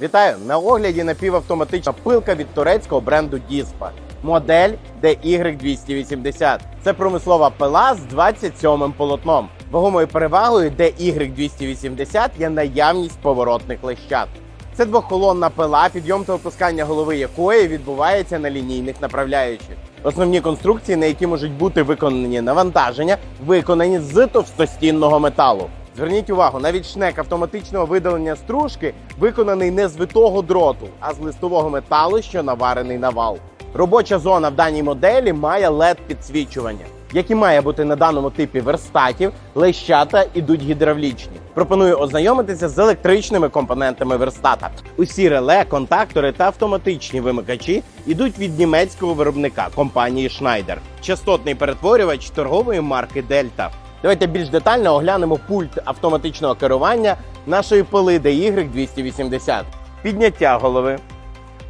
Вітаю! На огляді напівавтоматична пилка від турецького бренду Діспа. Модель DY280. Це промислова пила з 27-м полотном. Вагомою перевагою DY280 є наявність поворотних лещат. Це двохколонна пила, підйом та опускання голови якої відбувається на лінійних направляючих. Основні конструкції, на які можуть бути виконані навантаження, виконані з товстостінного металу. Зверніть увагу, навіть шнек автоматичного видалення стружки виконаний не з витого дроту, а з листового металу, що наварений на вал. Робоча зона в даній моделі має led підсвічування, як і має бути на даному типі верстатів, лещата ідуть гідравлічні. Пропоную ознайомитися з електричними компонентами верстата. Усі реле, контактори та автоматичні вимикачі ідуть від німецького виробника компанії Schneider. Частотний перетворювач торгової марки Delta. Давайте більш детально оглянемо пульт автоматичного керування нашої пили DY 280. Підняття голови,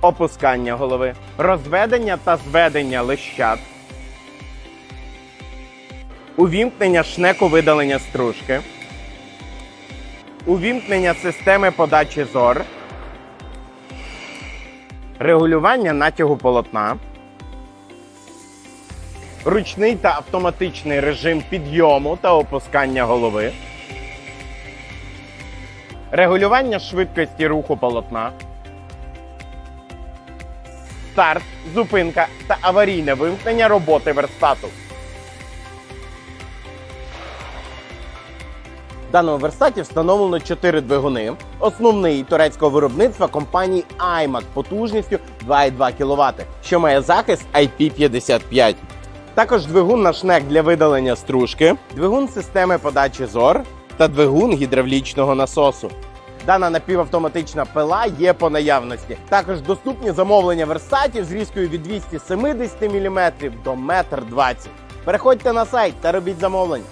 опускання голови, розведення та зведення лещат, увімкнення шнеку видалення стружки, увімкнення системи подачі зор, регулювання натягу полотна, ручний та автоматичний режим підйому та опускання голови, регулювання швидкості руху полотна, старт, зупинка та аварійне вимкнення роботи верстату. В даному верстаті встановлено 4 двигуни. Основний турецького виробництва компанії IMAC потужністю 2,2 кВт, що має захист IP55. Також двигун на шнек для видалення стружки, двигун системи подачі зор та двигун гідравлічного насосу. Дана напівавтоматична пила є по наявності. Також доступні замовлення версатів з різкою від 270 мм до 1,20 м. Переходьте на сайт та робіть замовлення.